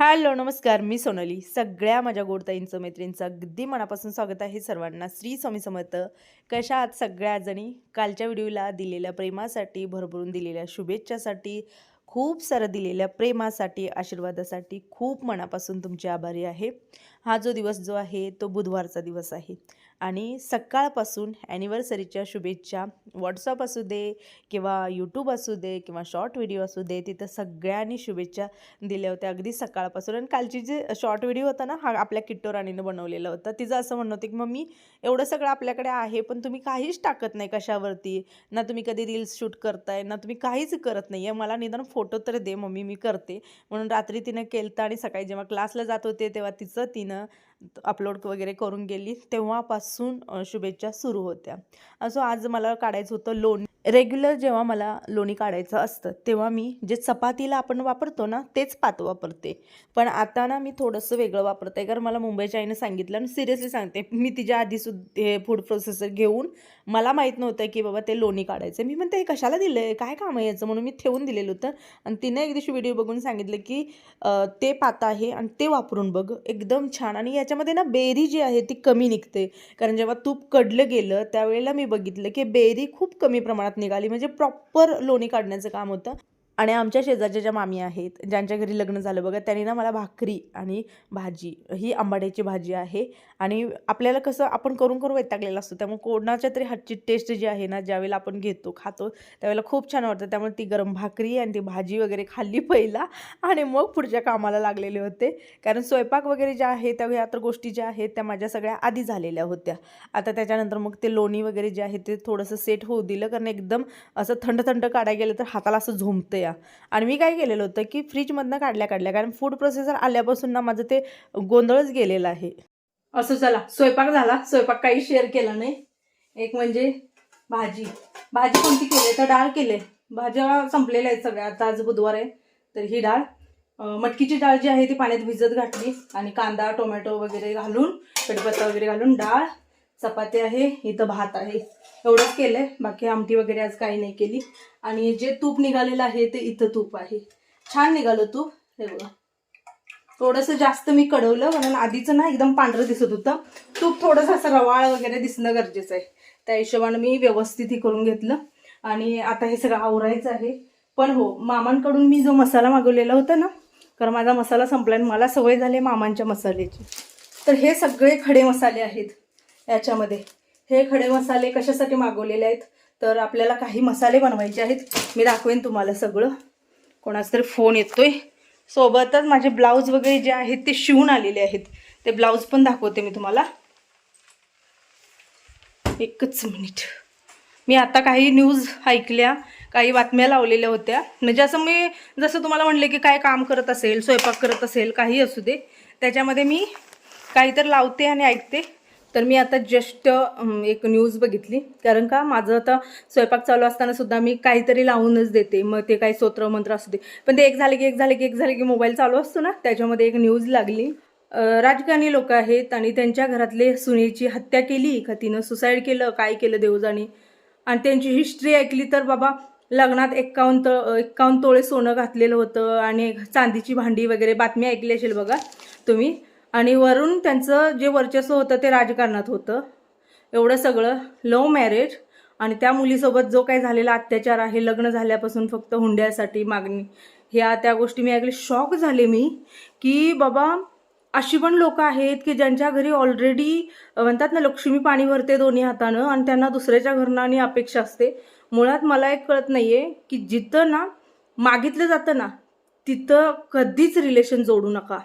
Hello नमस्कार. मी सोनली. सगळ्या माझ्या गोडताईंचं मैत्रिणींचं अगदी मनापासून स्वागत आहे सर्वांना. श्री स्वामी समर्थ. कशा आहात सगळ्या जणी? कालच्या व्हिडिओला दिलेल्या प्रेमासाठी भरभरून दिलेल्या शुभेच्छासाठी खूप सारं दिलेल्या प्रेमासाठी आशीर्वादासाठी खूप मनापासून तुमचे आभारी आहे. हा जो दिवस जो आहे तो बुधवारचा दिवस आहे. आणि सकाळपासून ॲनिव्हर्सरीच्या शुभेच्छा. व्हॉट्सअप असू दे किंवा यूट्यूब असू दे किंवा शॉर्ट व्हिडिओ असू दे तिथं सगळ्यांनी शुभेच्छा दिल्या होत्या. अगदी सकाळपासून. आणि कालची जे शॉर्ट व्हिडिओ होता ना हा आपल्या किट्टो राणीनं बनवलेला होता. तिचं असं म्हणणं होतं की मम्मी एवढं सगळं आपल्याकडे आहे पण तुम्ही काहीच टाकत नाही कशावरती. ना तुम्ही कधी रील्स शूट करताय ना तुम्ही काहीच करत नाही. आहे मला निदान फोटो तर दे मम्मी मी करते. म्हणून रात्री तिनं केलं आणि सकाळी जेव्हा क्लासला जात होते तेव्हा तिचं तिनं अपलोड वगैरे करून गेली तेव्हापासून शुभेच्छा सुरू होत्या. असो आज मला काढायचं होतं लोणी. रेग्युलर जेव्हा मला लोणी काढायचं असतं तेव्हा मी जे चपातीला आपण वापरतो ना तेच पात वापरते. पण आता ना मी थोडंसं वेगळं वापरते कारण मला मुंबईच्या आईनं सांगितलं आणि सिरियसली सांगते. मी तिच्या आधी सुद्धा हे फूड प्रोसेसर घेऊन मला माहीत नव्हतं की बाबा ते लोणी काढायचं मी म्हणते हे कशाला दिलं आहे काय काम आहे याचं? म्हणून मी ठेवून दिलेलं होतं. आणि तिने एक दिवशी व्हिडिओ बघून सांगितलं की ते पात आहे आणि ते वापरून बघ. एकदम छान. आणि याच्यामध्ये ना बेरी जी आहे ती कमी निघते. कारण जेव्हा तूप कडलं गेलं त्यावेळेला मी बघितलं की बेरी खूप कमी प्रमाणात निघाली. म्हणजे प्रॉपर लोणी काढण्याचं काम होतं. आणि आमच्या शेजारच्या ज्या मामी आहेत ज्यांच्या घरी लग्न झालं बघा त्यांनी ना मला भाकरी आणि भाजी ही आंबाड्याची भाजी आहे. आणि आपल्याला कसं आपण करून करून वैतागलेलं असतो. त्यामुळे कोणाच्या तरी हातची टेस्ट जी आहे ना ज्यावेळेला आपण घेतो खातो त्यावेळेला खूप छान वाटतं. त्यामुळे ती गरम भाकरी आणि ती भाजी वगैरे खाल्ली पहिला आणि मग पुढच्या कामाला लागलेले होते. कारण स्वयंपाक वगैरे ज्या आहे त्या ह्या तर गोष्टी ज्या आहेत त्या माझ्या सगळ्या आधी झालेल्या होत्या. आता त्याच्यानंतर मग ते लोणी वगैरे जे आहे ते थोडंसं सेट होऊ दिलं. कारण एकदम असं थंड थंड काढायला गेलं तर हाताला असं झोंबते होत्या आणि मी काय केलेलं होतं की फ्रीजमधनं काढल्या काढल्या कारण फूड प्रोसेसर आल्यापासून ना माझं ते गोंधळच गेलेलं आहे. असं चला स्वयंपाक झाला. स्वयंपाक काही शेअर केला नाही. एक म्हणजे भाजी. भाजी कोणती केली? तर डाळ केले. भाज्या संपलेल्या आहेत सगळ्या. आता आज बुधवार आहे तर ही डाळ. मटकीची डाळ जी आहे ती पाण्यात भिजत घातली. आणि कांदा टोमॅटो वगैरे घालून कढीपत्ता वगैरे घालून डाळ. चपाती आहे इथं भात आहे. एवढंच केलंय. बाकी आमटी वगैरे आज काही नाही केली. आणि जे तूप निघालेलं आहे ते इथं तूप आहे. छान निघालं तूप. हे बघा. थोडंसं जास्त मी कढवलं कारण आधीचं ना एकदम पांढरं दिसत होतं. तूप थोडंसं असं रवाळ वगैरे दिसणं गरजेचं आहे. त्या हिशोबानं मी व्यवस्थित हे करून घेतलं. आणि आता हे सगळं आवरायचं आहे. पण हो मामांकडून मी जो मसाला मागवलेला होता ना कारण माझा मसाला संपला आणि मला सवय झाली मामांच्या मसाल्याची. तर हे सगळे खडे मसाले आहेत. याच्यामध्ये. हे खडे मसाले कशासाठी मागवलेले आहेत? तर आपल्याला काही मसाले बनवायचे आहेत. मी दाखवेन तुम्हाला सगळं. कोणाचा तरी फोन येतोय. सोबतच माझे ब्लाऊज वगैरे जे आहेत ते शिवून आलेले आहेत. ते ब्लाऊज पण दाखवते मी तुम्हाला. एकच मिनिट. मी आता काही न्यूज ऐकल्या काही बातम्या लावलेल्या होत्या. म्हणजे असं मी जसं तुम्हाला म्हणले की काय काम करत असेल स्वयंपाक करत असेल काही असू दे. त्याच्यामध्ये मी काहीतरी लावते आणि ऐकते. तर मी आता जस्ट एक न्यूज बघितली. कारण का माझं आता स्वयंपाक चालू असताना सुद्धा मी काहीतरी लावूनच देते. मग ते काही स्तोत्र मंत्र असू दे. पण ते एक झाले की एक झाले की एक झाले की मोबाईल चालू असतो ना त्याच्यामध्ये एक न्यूज लागली. राजकारणी लोक आहेत आणि त्यांच्या घरातले सुनेची हत्या केली. का तिनं सुसाईड केलं काय केलं देवजाने. आणि त्यांची हिस्ट्री ऐकली तर बाबा लग्नात एक्कावन्न त एक्कावन्न तोळे सोनं घातलेलं होतं आणि चांदीची भांडी वगैरे बातमी ऐकली असेल बघा तुम्ही. आणि वरून त्यांचं जे वर्चस्व होतं ते राजकारणात होतं. एवढं सगळं लव मॅरेज आणि त्या मुलीसोबत जो काही झालेला अत्याचार आहे लग्न झाल्यापासून फक्त हुंड्यासाठी मागणी. ह्या त्या गोष्टी मी ऐकले शॉक झाले मी की बाबा अशी पण लोक आहेत की ज्यांच्या घरी ऑलरेडी म्हणतात ना लक्ष्मी पाणी भरते दोन्ही हातानं आणि त्यांना दुसऱ्याच्या घरनं आणि अपेक्षा असते. मुळात मला एक कळत नाही आहे की जिथं ना मागितलं जातं ना तिथं कधीच रिलेशन जोडू नका.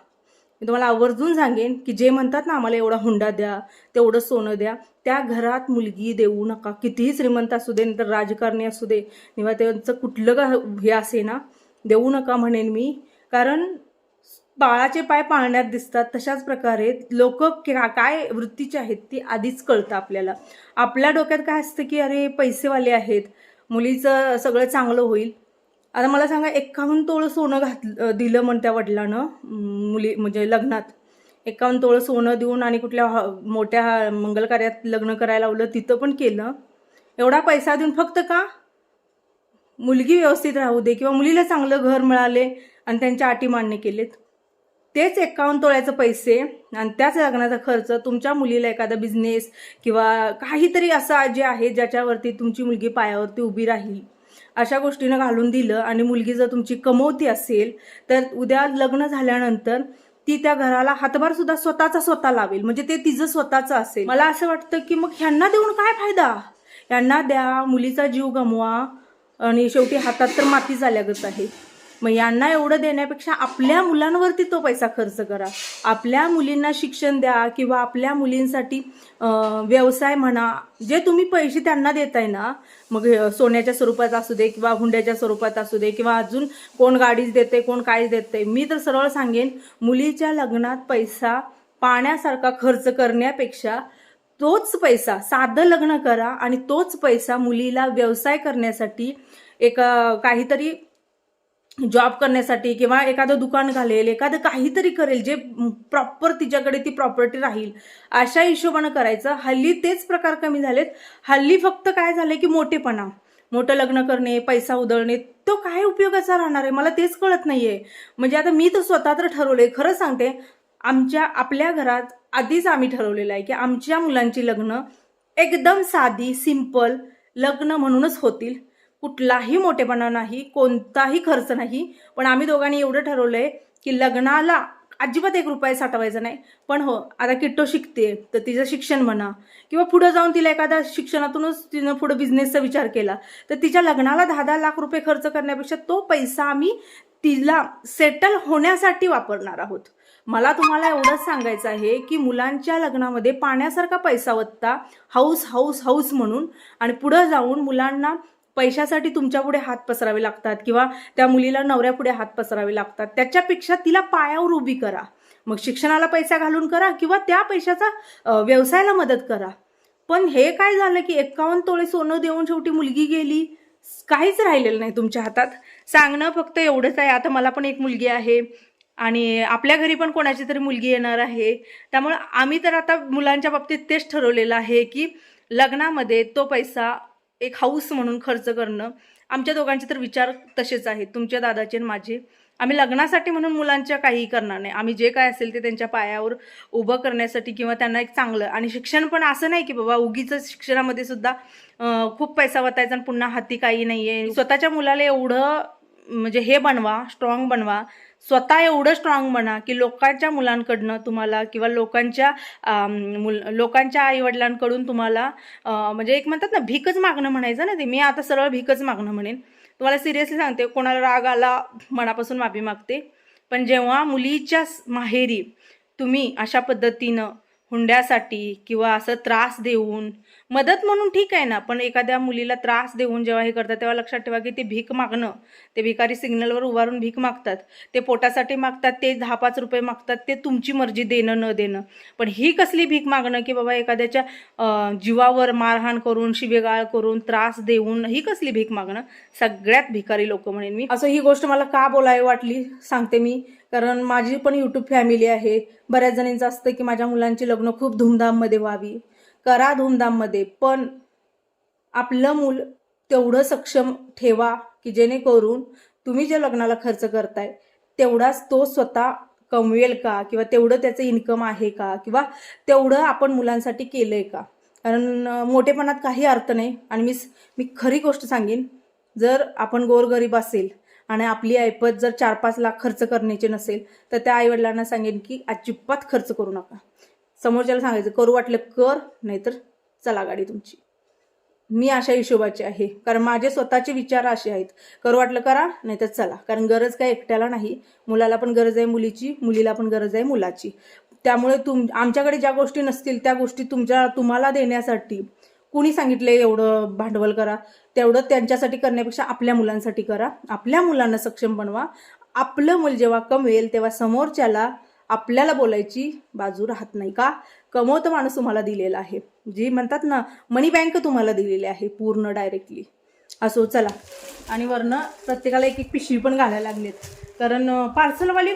मी तुम्हाला आवर्जून सांगेन की जे म्हणतात ना आम्हाला एवढा हुंडा द्या तेवढं सोनं द्या त्या घरात मुलगी देऊ नका. कितीही श्रीमंत असू दे नंतर राजकारणी असू दे किंवा त्यांचं कुठलं का हे असे ना देऊ नका म्हणेन मी. कारण बाळाचे पाय पाळण्यात दिसतात तशाच प्रकारे लोक काय वृत्तीचे आहेत ती आधीच कळतं आपल्याला. आपल्या डोक्यात काय असतं की अरे पैसेवाले आहेत मुलीचं सगळं चांगलं होईल आता मला सांगा एक्कावन्न तोळं सोनं घात दिलं म्हण त्या वडिलानं मुली म्हणजे लग्नात. एक्कावन्न तोळं सोनं देऊन आणि कुठल्या ह- मोठ्या मंगल कार्यात लग्न करायला लावलं तिथं पण केलं. एवढा पैसा देऊन फक्त का? मुलगी व्यवस्थित राहू दे किंवा मुलीला चांगलं घर मिळाले आणि त्यांच्या अटी मान्य केलेत. तेच एक्कावन्न तोळ्याचं पैसे आणि त्याच लग्नाचा खर्च तुमच्या मुलीला एखादा बिझनेस किंवा काहीतरी असा जे आहे ज्याच्यावरती तुमची मुलगी पायावरती उभी राहील. अशा गोष्टीनं घालून दिलं आणि मुलगी जर तुमची कमवती असेल तर उद्या लग्न झाल्यानंतर ती त्या घराला हातभार सुद्धा स्वतःचा स्वतः लावेल. म्हणजे ते तिचं स्वतःचं असेल. मला असं वाटतं की मग ह्यांना देऊन काय फायदा? यांना द्या मुलीचा जीव गमवा आणि शेवटी हातात तर माती झाल्यागत आहे. मग यांना एवढं देण्यापेक्षा आपल्या मुलांवरती तो पैसा खर्च करा. आपल्या मुलींना शिक्षण द्या किंवा आपल्या मुलींसाठी व्यवसाय म्हणा जे तुम्ही पैसे त्यांना देताय ना मग सोन्याच्या स्वरूपात असू दे किंवा हुंड्याच्या स्वरूपात असू दे किंवा अजून कोण गाडीच देते कोण काय देते मी तर सरळ सांगेन मुलीच्या लग्नात पैसा पाण्यासारखा खर्च करण्यापेक्षा तोच पैसा साधं लग्न करा आणि तोच पैसा मुलीला व्यवसाय करण्यासाठी एक काहीतरी जॉब करण्यासाठी किंवा एखादं दुकान घालेल एखादं काहीतरी करेल जे प्रॉपर तिच्याकडे ती प्रॉपर्टी राहील अशा हिशोबानं करायचं. हल्ली तेच प्रकार कमी झालेत. हल्ली फक्त काय झालंय की मोठेपणा. मोठं लग्न करणे पैसा उधळणे तो काय उपयोगाचा राहणार आहे? मला तेच कळत नाहीये. म्हणजे आता मी तर स्वतः तर ठरवले खरं सांगते आमच्या आपल्या घरात आधीच आम्ही ठरवलेलं आहे की आमच्या मुलांची लग्न एकदम साधी सिंपल लग्न म्हणूनच होतील. कुठलाही मोठेपणा नाही कोणताही खर्च नाही. पण आम्ही दोघांनी एवढं ठरवलं आहे की लग्नाला अजिबात एक रुपया साठवायचा नाही. पण हो आता किट्टो शिकते तर तिचं शिक्षण म्हणा किंवा पुढं जाऊन तिला एखाद्या शिक्षणातूनच तिनं पुढं बिझनेसचा विचार केला तर तिच्या लग्नाला दहा दहा लाख रुपये खर्च करण्यापेक्षा तो पैसा आम्ही तिला सेटल होण्यासाठी वापरणार आहोत. मला तुम्हाला एवढंच सांगायचं आहे की मुलांच्या लग्नामध्ये पाण्यासारखा पैसा वत्ता हाऊस हाऊस हाऊस म्हणून आणि पुढं जाऊन मुलांना पैशासाठी तुमच्यापुढे हात पसरावे लागतात किंवा त्या मुलीला नवऱ्यापुढे हात पसरावे लागतात. त्याच्यापेक्षा तिला पायावर उभी करा. मग शिक्षणाला पैसा घालून करा किंवा त्या पैशाचा व्यवसायाला मदत करा. पण हे काय झालं की एक्कावन्न तोळे सोनं देऊन शेवटी मुलगी गेली? काहीच राहिलेलं नाही तुमच्या हातात. सांगणं फक्त एवढंच आहे. आता मला पण एक मुलगी आहे आणि आपल्या घरी पण कोणाची तरी मुलगी येणार आहे. त्यामुळं आम्ही तर आता मुलांच्या बाबतीत तेच ठरवलेलं आहे की लग्नामध्ये तो पैसा एक हाऊस म्हणून खर्च करणं. आमच्या दोघांचे तर विचार तसेच आहेत. तुमच्या दादाचे आणि माझे. आम्ही लग्नासाठी म्हणून मुलांच्या काहीही करणार नाही. आम्ही जे काय असेल ते त्यांच्या पायावर उभं करण्यासाठी किंवा त्यांना एक चांगलं आणि शिक्षण पण असं नाही की बाबा उगीच शिक्षणामध्ये सुद्धा खूप पैसा वतायचा आणि पुन्हा हाती काही नाही आहे स्वतःच्या मुलाला एवढं म्हणजे हे बनवा स्ट्रॉंग बनवा. स्वतः एवढं स्ट्रॉंग म्हणा की लोकांच्या मुलांकडनं तुम्हाला किंवा लोकांच्या मुल लोकांच्या आईवडिलांकडून तुम्हाला म्हणजे एक म्हणतात ना भीकच मागणं म्हणायचं ना ते. मी आता सरळ भीकच मागणं म्हणेन. तुम्हाला सिरियसली सांगते कोणाला राग आला मनापासून माफी मागते. पण जेव्हा मुलीच्या माहेरी तुम्ही अशा पद्धतीनं हुंड्यासाठी किंवा असं त्रास देऊन मदत म्हणून ठीक आहे ना पण एखाद्या मुलीला त्रास देऊन जेव्हा हे करतात तेव्हा लक्षात ठेवा की ते भीक मागणं ते भिकारी सिग्नलवर उभारून भीक मागतात ते पोटासाठी मागतात ते दहा पाच रुपये मागतात ते तुमची मर्जी देणं न देणं. पण ही कसली भीक मागणं की बाबा एखाद्याच्या जीवावर मारहाण करून शिवेगाळ करून त्रास देऊन ही कसली भीक मागणं? सगळ्यात भिकारी लोक म्हणेन मी. असं ही गोष्ट मला का बोलावी वाटली सांगते मी. कारण माझी पण यूट्यूब फॅमिली आहे. बऱ्याच जणींचं असतं की माझ्या मुलांची लग्न खूप धूमधाममध्ये व्हावी. करा धूमधाममध्ये पण आपलं मूल तेवढं सक्षम ठेवा की जेणेकरून तुम्ही जे लग्नाला खर्च करताय तेवढाच तो स्वतः कमवेल का? किंवा तेवढं त्याचं इन्कम आहे का? किंवा तेवढं आपण मुलांसाठी केलं आहे का? कारण मोठेपणात काही अर्थ नाही. आणि मी मी खरी गोष्ट सांगेन जर आपण गोरगरीब असेल आणि आपली ऐपत जर चार पाच लाख खर्च करण्याची नसेल तर त्या आईवडिलांना सांगेन की अजिबात खर्च करू नका. समोरच्याला सांगायचं करू वाटलं कर नाहीतर चला गाडी तुमची. मी अशा हिशोबाची आहे. कारण माझे स्वतःचे विचार असे आहेत. करू वाटलं करा नाही तर चला. कारण गरज काय एकट्याला नाही. मुलाला पण गरज आहे मुलीची मुलीला पण गरज आहे मुलाची. त्यामुळे तुम आमच्याकडे ज्या गोष्टी नसतील त्या गोष्टी तुमच्या तुम्हाला देण्यासाठी कुणी सांगितले एवढं भांडवल करा तेवढं त्यांच्यासाठी करण्यापेक्षा आपल्या मुलांसाठी करा. आपल्या मुलांना सक्षम बनवा. आपलं मूल जेव्हा कमवेल तेव्हा समोरच्याला आपल्याला बोलायची बाजू राहत नाही का? कमवतं माणूस तुम्हाला दिलेला आहे. जी म्हणतात ना मनी बँक तुम्हाला दिलेली आहे पूर्ण डायरेक्टली असो चला. आणि वरनं प्रत्येकाला एक एक पिशवी पण घालायला लागलेत. कारण पार्सलवाले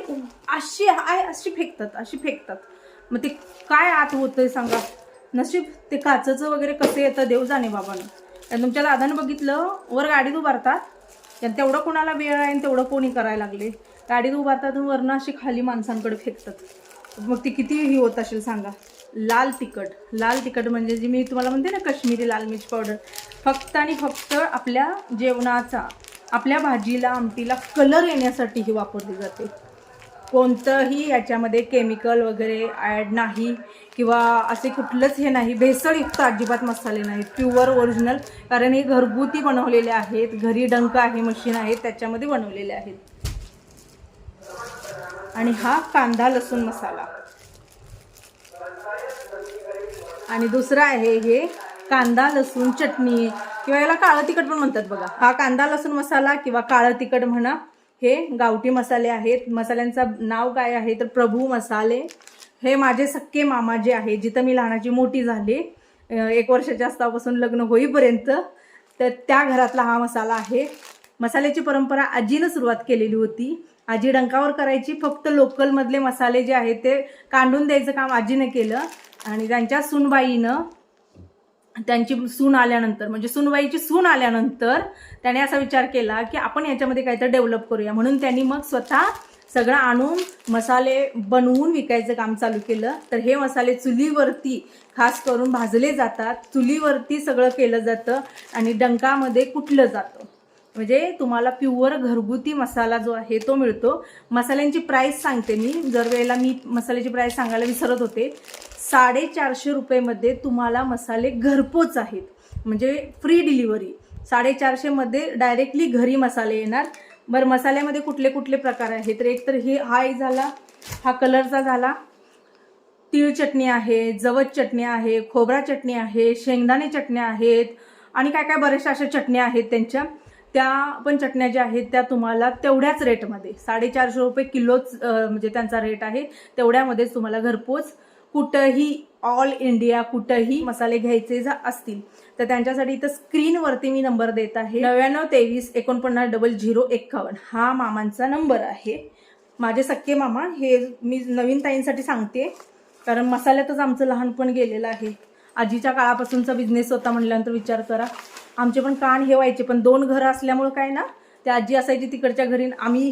अशी आहे अशी फेकतात अशी फेकतात. मग ते काय आत होतंय सांगा? नशीब ते काचचं वगैरे कसं येतं देव जाणे बाबांना. आणि तुमच्या दादानं बघितलं वर गाडीत उभारतात आणि तेवढं कोणाला वेळ आहे आणि तेवढं कोणी करायला लागले. गाडीत उभारतात वरनं अशी खाली माणसांकडे फेकतात. मग ती किती ही होत असेल सांगा? लाल तिखट. लाल तिखट म्हणजे जी मी तुम्हाला म्हणते ना काश्मीरी लाल मिर्च पावडर. फक्त आणि फक्त आपल्या जेवणाचा आपल्या भाजीला आमटीला कलर येण्यासाठी ही वापरली जाते. कोणतंही याच्यामध्ये केमिकल वगैरे ॲड नाही किंवा असे कुठलंच हे नाही. भेसळयुक्त अजिबात मसाले नाहीत. प्युअर ओरिजिनल कारण हे घरगुती बनवलेले आहेत. घरी डंक आहे मशीन आहे त्याच्यामध्ये बनवलेले आहेत. आणि हा कांदा लसूण मसाला. आणि दुसरं आहे हे कांदा लसूण चटणी किंवा याला काळं तिखट पण म्हणतात बघा. हा कांदा लसूण मसाला किंवा काळं तिखट म्हणा हे गावठी मसाले आहेत. मसाल्यांचं नाव काय आहे तर प्रभू मसाले. हे माझे सक्के मामा जे आहे जिथं मी लहानाची मोठी झाली एक वर्षाच्या असतापासून लग्न होईपर्यंत तर त्या घरातला हा मसाला आहे. मसाल्याची परंपरा आजीनं सुरुवात केलेली होती. आजी डंकावर करायची फक्त लोकलमधले मसाले जे आहेत ते कांडून द्यायचं काम आजीनं केलं. आणि त्यांच्या सुनबाईनं त्यांची सून आल्यानंतर म्हणजे सुनवाईची सून आल्यानंतर त्याने असा विचार केला की आपण याच्यामध्ये काहीतरी डेव्हलप करूया. म्हणून त्यांनी मग स्वतः सगळं आणून मसाले बनवून विकायचं काम चालू केलं. तर हे मसाले चुलीवरती खास करून भाजले जातात. चुलीवरती सगळं केलं जातं आणि डंकामध्ये कुठलं जातं. म्हणजे तुम्हाला प्युअर घरगुती मसाला जो आहे तो मिळतो. मसाल्यांची प्राईस सांगते मी. जर वेळेला मी मसाल्याची प्राईस सांगायला विसरत होते. साडेचारशे रुपयेमध्ये तुम्हाला मसाले घरपोच आहेत. म्हणजे फ्री डिलिव्हरी साडेचारशेमध्ये डायरेक्टली घरी मसाले येणार. बरं मसाल्यामध्ये कुठले कुठले प्रकार आहेत? तर एक तर हे हा एक झाला. हा कलरचा झाला. तीळ चटणी आहे जवस चटणी आहे खोबरा चटणी आहे शेंगदाणे चटण्या आहेत. आणि काय काय बऱ्याचशा अशा चटण्या आहेत त्यांच्या. त्या पण चटण्या ज्या आहेत त्या तुम्हाला तेवढ्याच रेटमध्ये साडेचारशे रुपये किलोच म्हणजे त्यांचा रेट आहे. तेवढ्यामध्येच तुम्हाला घरपोच कुठंही ऑल इंडिया कुठंही मसाले घ्यायचे असतील तर त्यांच्यासाठी इथं स्क्रीनवरती मी नंबर देत आहे. नव्याण्णव तेवीस एकोणपन्नास डबल झिरो एक्कावन्न. हा मामांचा नंबर आहे. माझे सक्के मामा हे मी नवीन ताईंसाठी सांगते. कारण मसाल्यातच आमचं लहानपण गेलेलं आहे. आजीच्या काळापासूनचा बिझनेस होता म्हटल्यानंतर विचार करा. आमचे पण कान हे व्हायचे पण दोन घरं असल्यामुळं काय ना त्या आजी असायची तिकडच्या घरी आम्ही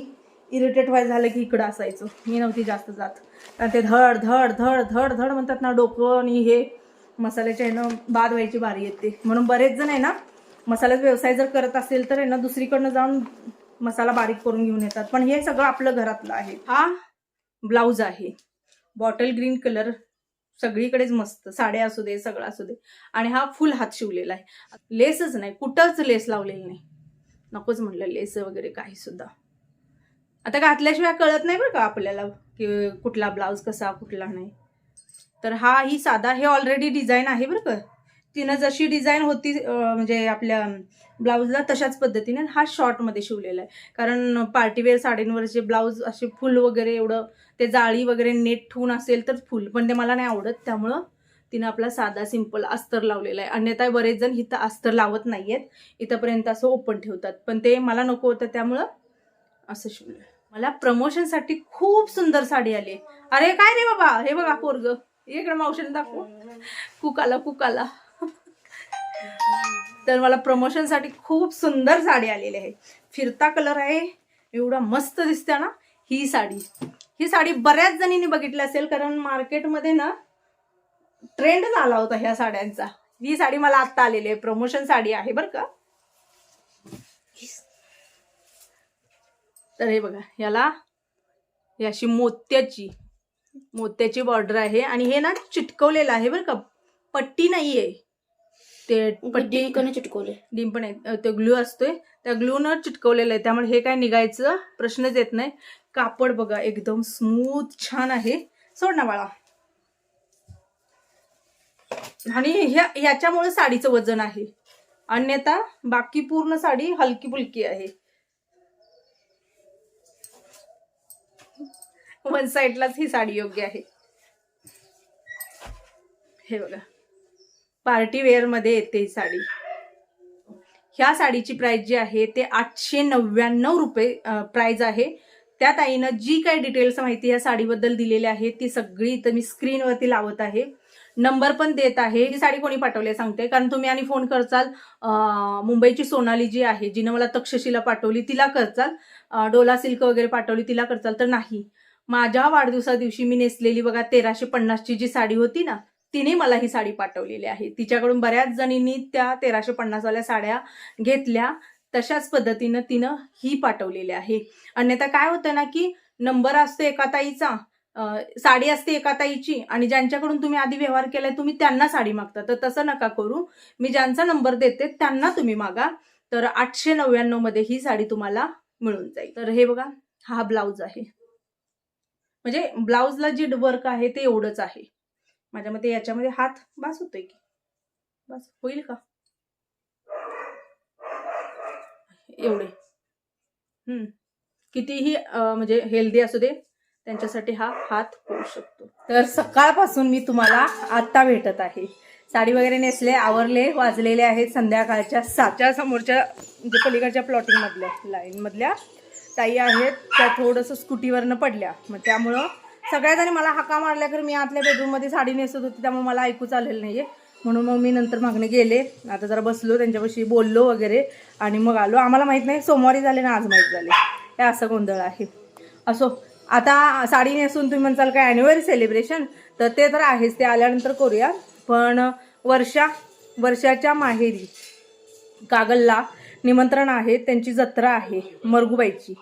इरिटेट व्हायला झालं की इकडं असायचं. मी नव्हती जास्त जात. कारण ते धड धड धड धड धड म्हणतात ना डोकं आणि हे मसाल्याच्या ह्यानं बाद व्हायची बारी येते. म्हणून बरेच जण आहे ना मसाल्याचा व्यवसाय जर करत असेल तर आहे ना दुसरीकडनं जाऊन मसाला बारीक करून घेऊन येतात. पण हे सगळं आपलं घरातलं आहे. हा ब्लाऊज आहे. बॉटल ग्रीन कलर सगळीकडेच मस्त. साड्या असू दे सगळं असू दे. आणि हा फुल हात शिवलेला आहे. लेसच नाही. कुठंच लेस लावलेली नाही. नकोच म्हटलं लेस वगैरे काही सुद्धा. आता घातल्याशिवाय कळत नाही बरं का आपल्याला की कुठला ब्लाऊज कसा कुठला नाही. तर हा ही साधा हे ऑलरेडी डिझाईन आहे बरं का. तिनं जशी डिझाईन होती म्हणजे आपल्या ब्लाऊजला तशाच पद्धतीने हा शॉर्टमध्ये शिवलेला आहे. कारण पार्टीवेअर साडींवरचे ब्लाऊज असे फुल वगैरे एवढं ते जाळी वगैरे नेट ठेवून असेल तर फुल पण ते मला नाही आवडत. त्यामुळं तिनं आपला साधा सिंपल अस्तर लावलेला आहे. अन्यथा बरेच जण इथं अस्तर लावत नाही आहेत इथंपर्यंत असं ओपन ठेवतात. पण ते मला नको होतं त्यामुळं असं शिवलं मला प्रमोशनसाठी खूप सुंदर साडी आली. अरे काय रे बाबा? हे बघा पोरग. इकडे मावशीने दाखव. कुकाला कुकाला. तर मला प्रमोशनसाठी खूप सुंदर साडी आलेली आहे. फिरता कलर आहे. एवढा मस्त दिसते ना ही साडी. ही साडी बऱ्याच जणींनी बघितली असेल कारण मार्केटमध्ये ना ट्रेंड झाला होता ह्या साड्यांचा. ही साडी मला आत्ता आलेली आहे. प्रमोशन साडी आहे बरं का. तर हे बघा याला ही अशी मोत्याची मोत्याची बॉर्डर आहे आणि हे ना चिटकवलेलं आहे बरं का. पट्टी नाहीये. ते पट्टी चिटकवले. डिम पण आहे. ते ग्लू असतोय. त्या ग्लूनं चिटकवलेलं आहे. त्यामुळे हे काय निघायचं? प्रश्नच येत नाही. कापड बघा एकदम स्मूथ छान आहे. सोड ना बाळा. आणि ह्या ह्याच्यामुळे साडीचं वजन आहे. अन्यथा बाकी पूर्ण साडी हलकी फुलकी आहे. वन साईडलाच ही साडी योग्य आहे. हे बघा. पार्टी वेअरमध्ये येते ही साडी. ह्या साडीची प्राइस जी आहे ते आठशे नव्याण्णव रुपये प्राइस आहे. त्या ताईनं जी काही डिटेल्स माहिती या साडीबद्दल दिलेली आहे ती सगळी इथं मी स्क्रीनवरती लावत आहे. नंबर पण देत आहे. ही साडी कोणी पाठवली आहे सांगते. कारण तुम्ही आणि फोन करचाल मुंबईची सोनाली जी आहे जिनं मला तक्षशिला पाठवली तिला करचाल. डोला सिल्क वगैरे पाठवली तिला करचाल तर नाही. माझ्या वाढदिवसा दिवशी मी नेसलेली बघा तेराशे पन्नासची जी साडी होती ना तिने मला ही साडी पाठवलेली आहे. तिच्याकडून बऱ्याच जणींनी त्या तेराशे पन्नासवाल्या साड्या घेतल्या. तशाच पद्धतीनं तिनं ही पाठवलेली आहे. अन्यथा काय होतं ना की नंबर असतो एका ताईचा साडी असते एका ताईची आणि ज्यांच्याकडून तुम्ही आधी व्यवहार केलाय तुम्ही त्यांना साडी मागता. तर तसं नका करू. मी ज्यांचा नंबर देते त्यांना तुम्ही मागा. तर आठशे नव्याण्णवमध्ये ही साडी तुम्हाला मिळून जाईल. तर हे बघा हा ब्लाऊज आहे. म्हणजे ब्लाऊजला जी वर्क आहे ते एवढंच आहे. माझ्या मते याच्यामध्ये हात बास होतोय की? बस होईल का? एवढे. हम्म. कितीही म्हणजे हेल्दी असू दे त्यांच्यासाठी हा हात होऊ शकतो. तर सकाळपासून मी तुम्हाला आत्ता भेटत आहे. साडी वगैरे नेसले आवरले वाजलेले आहेत संध्याकाळच्या सातच्या समोरच्या म्हणजे पलीकडच्या प्लॉटिंगमधल्या लाईनमधल्या लाईन ताई आहेत त्या थोडंसं स्कूटीवरनं पडल्या. मग त्यामुळं सगळ्या जणी मला हाका मारल्या तर मी आतल्या बेडरूममध्ये साडी नेसत होती त्यामुळे मला ऐकूच आलेलं आहे म्हणून मग मी नंतर मागणे गेले आता जरा बसलो त्यांच्यापाशी बोललो वगैरे आणि मग आलो. आम्हाला माहीत नाही सोमवारी झाले ना आज माहीत झाले. हे असं गोंधळ आहे. असो आता साडी नेसून तुम्ही म्हणसाल काय अॅन्युअरी सेलिब्रेशन तर ते तर आहेच ते आल्यानंतर करूया. पण वर्षा वर्षाच्या माहेरी कागलला निमंत्रण आहे त्यांची जत्रा आहे मरगुबाईची.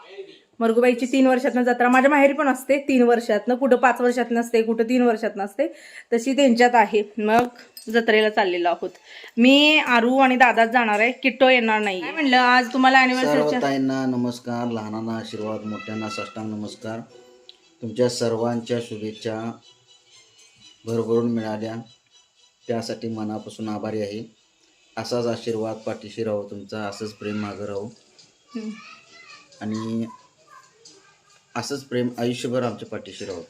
मरगुबाईची तीन वर्षातनं जत्रा. माझ्या माहेरी पण असते तीन वर्षातनं. कुठं पाच वर्षात नसते कुठं तीन वर्षात नसते तशी त्यांच्यात आहे. मग जत्रेला चाललेलो आहोत. मी आरू आणि दादाच जाणार आहे. किट्टो येणार नाही म्हणलं? आज तुम्हाला अॅनिव्हर्सरीच्या नमस्कार. लहानांना आशीर्वाद मोठ्यांना साष्टांग नमस्कार. तुमच्या सर्वांच्या शुभेच्छा भरभरून मिळाल्या. त्यासाठी मनापासून आभारी आहे. असाच आशीर्वाद पाठीशी राहू तुमचा असंच प्रेम माझं राहू. आणि असंच प्रेम आयुष्यभर आमच्या पाठीशी राहू.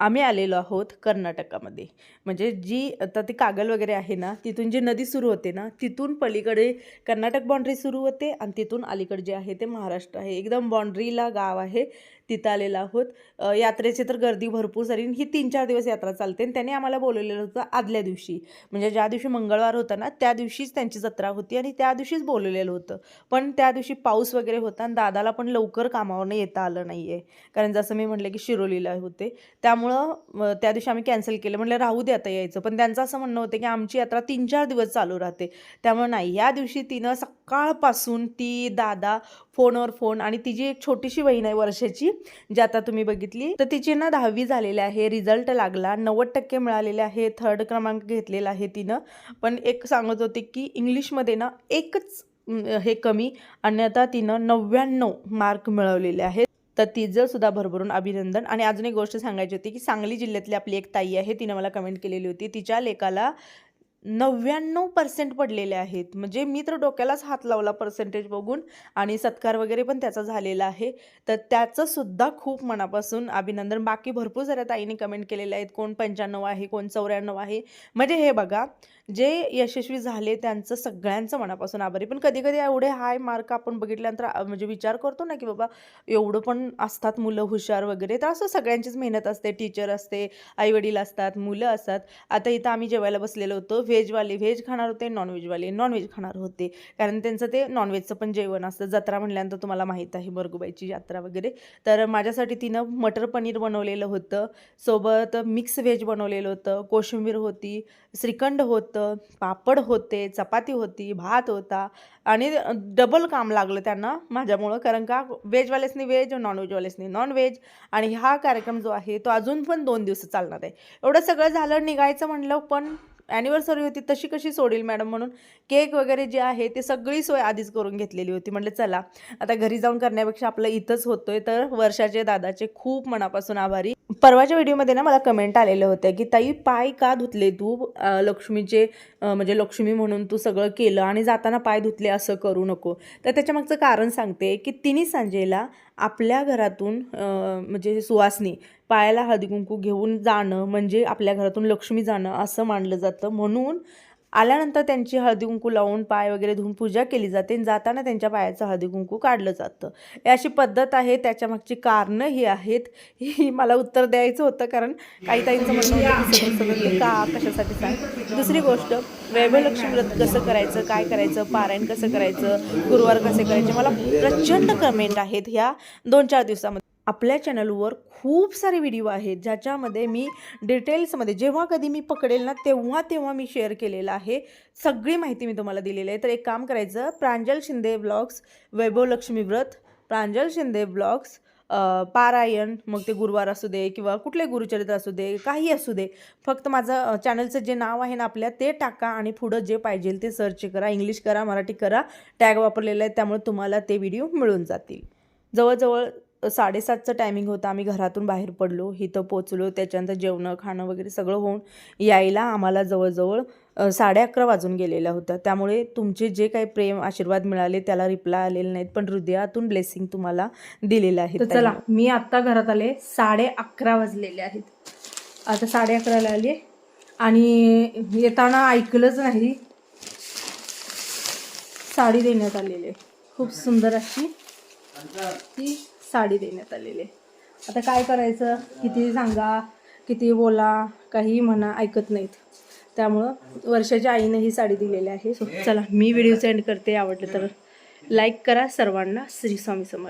आम्ही आलेलो आहोत कर्नाटकामध्ये. म्हणजे जी आता ती कागल वगैरे आहे ना तिथून जी नदी सुरू होते ना तिथून पलीकडे कर्नाटक बाँड्री सुरू होते आणि तिथून अलीकडे जे आहे ते महाराष्ट्र आहे. एकदम बाँड्रीला गाव आहे. तिथं आलेलो आहोत. यात्रेची तर गर्दी भरपूर सारी ही तीन चार दिवस यात्रा चालते आणि त्यांनी आम्हाला बोलवलेलं होतं आदल्या दिवशी. म्हणजे ज्या दिवशी मंगळवार होता ना त्या दिवशीच त्यांची जत्रा होती आणि त्या दिवशीच बोलवलेलं होतं. पण त्या दिवशी पाऊस वगैरे होता आणि दादाला पण लवकर कामावरनं येता आलं नाही आहे कारण जसं मी म्हटलं की शिरोलीला होते. त्यामुळं त्या दिवशी आम्ही कॅन्सल केलं. म्हटलं राहू दे आता यायचं. पण त्यांचं असं म्हणणं होतं की आमची यात्रा तीन चार दिवस चालू राहते. त्यामुळे नाही. या दिवशी तिनं सकाळपासून ती दादा फोनवर फोन आणि तिची एक छोटीशी बहीण आहे वर्षाची जी आता तुम्ही बघितली तर तिची ना दहावी झालेली आहे रिझल्ट लागला नव्वद टक्के मिळालेले आहे थर्ड क्रमांक घेतलेला आहे तिनं. पण एक सांगत होते की इंग्लिशमध्ये ना एकच हे कमी आणि आता तिनं नव्याण्णव मार्क मिळवलेले आहेत. तर तिचं सुद्धा भरभरून अभिनंदन. आणि अजून एक गोष्ट सांगायची होती की सांगली जिल्ह्यातली आपली एक ताई आहे तिनं मला कमेंट केलेली होती. तिच्या लेकाला नव्याण्णव पर्सेंट पडलेले आहेत. म्हणजे मी तर डोक्यालाच हात लावला पर्सेंटेज बघून आणि सत्कार वगैरे पण त्याचा झालेला आहे. तर त्याचंसुद्धा खूप मनापासून अभिनंदन. बाकी भरपूर साऱ्या ताईंनी कमेंट केलेले आहेत. कोण पंच्याण्णव आहे कोण चौऱ्याण्णव आहे. म्हणजे हे बघा जे यशस्वी झाले त्यांचं सगळ्यांचं मनापासून आभारी. पण कधी कधी एवढे हाय मार्क आपण बघितल्यानंतर म्हणजे विचार करतो ना की बाबा एवढं पण असतात मुलं हुशार वगैरे. तर असं सगळ्यांचीच मेहनत असते. टीचर असते आईवडील असतात मुलं असतात. आता इथं आम्ही जेवायला बसलेलो होतो. व्हेजवाले व्हेज खाणार होते नॉनव्हेजवाले नॉनव्हेज खाणार होते. कारण त्यांचं ते नॉनव्हेजचं पण जेवण असतं. जत्रा म्हणल्यानंतर तुम्हाला माहीत आहे बरगुबाईची यात्रा वगैरे. तर माझ्यासाठी तिनं मटर पनीर बनवलेलं होतं. सोबत मिक्स व्हेज बनवलेलं होतं. कोशिंबीर होती श्रीखंड होतं पापड होते चपाती होती भात होता. आणि डबल काम लागलं त्यांना माझ्यामुळं. कारण का व्हेजवालेसनी व्हेज नॉनव्हेजवालेसनी नॉनव्हेज आणि हा कार्यक्रम जो आहे तो अजून पण दोन दिवस चालणार आहे. एवढं सगळं झालं निघायचं म्हणलं पण ॲनिव्हर्सरी होती तशी कशी सोडील मॅडम म्हणून? केक वगैरे जे आहे ते सगळी सोय आधीच करून घेतलेली होती. म्हटलं चला आता घरी जाऊन करण्यापेक्षा आपलं इथंच होतोय. तर वर्षाचे दादाचे खूप मनापासून आभारी. परवाच्या व्हिडिओमध्ये ना मला कमेंट आलेले होते की ताई पाय का धुतले तू? लक्ष्मीचे म्हणजे लक्ष्मी म्हणून तू सगळं केलं आणि जाताना पाय धुतले असं करू नको. तर त्याच्यामागचं कारण सांगते की तिन्ही सांजेला आपल्या घरातून म्हणजे सुवासनी पायाला हळदीकुंकू घेऊन जाणं म्हणजे आपल्या घरातून लक्ष्मी जाणं असं मानलं जातं. म्हणून आल्यानंतर त्यांची हळदी कुंकू लावून पाय वगैरे धुवून पूजा केली जाते आणि जाताना त्यांच्या पायाचं हळदी कुंकू काढलं जातं. ही अशी पद्धत आहे त्याच्यामागची कारणं ही आहेत. ही मला उत्तर द्यायचं होतं कारण काही ताईंचं म्हणणं का कशासाठी सांग. दुसरी गोष्ट वैभवलक्ष्मी व्रत कसं करायचं काय करायचं पारायण कसं करायचं गुरुवार कसे करायचे मला प्रचंड कमेंट आहेत ह्या दोन चार दिवसामध्ये. आपल्या चॅनलवर खूप सारे व्हिडिओ आहेत ज्याच्यामध्ये मी डिटेल्समध्ये जेव्हा कधी मी पकडेल ना तेव्हा तेव्हा मी शेअर केलेलं आहे. सगळी माहिती मी तुम्हाला दिलेली आहे. तर एक काम करायचं प्रांजल शिंदे ब्लॉग्स वैभव लक्ष्मी व्रत प्रांजल शिंदे ब्लॉग्स पारायण मग ते गुरुवार असू दे किंवा कुठले गुरुचरित्र असू दे काही असू दे फक्त माझं चॅनलचं जे नाव आहे ना आपल्या ते टाका आणि पुढं जे पाहिजे ते सर्च करा इंग्लिश करा मराठी करा टॅग वापरलेला आहे त्यामुळे तुम्हाला ते व्हिडिओ मिळून जातील. जवळजवळ साडेसातचं टायमिंग होतं. आम्ही घरातून बाहेर पडलो. इथं पोचलो त्याच्यानंतर जेवणं खाणं वगैरे सगळं होऊन यायला आम्हाला जवळजवळ साडे अकरा वाजून गेलेल्या होत्या. त्यामुळे तुमचे जे काही प्रेम आशीर्वाद मिळाले त्याला रिप्लाय आलेले नाहीत. पण हृदयातून ब्लेसिंग तुम्हाला दिलेलं आहे तर चला मी आत्ता घरात आले. साडे अकरा वाजलेले आहेत. आता साडे अकराला आले. आणि येताना ऐकलंच नाही. साडी देण्यात आलेली आहे. खूप सुंदर अशी. ती साडी देण्यात आलेली आहे. आता काय करायचं? किती सांगा किती बोला काही म्हणा ऐकत नाहीत. त्यामुळं वर्षाच्या आईनं ही साडी दिलेली आहे. चला मी व्हिडिओ सेंड करते. आवडलं तर लाईक करा. सर्वांना श्री स्वामी समर्थ.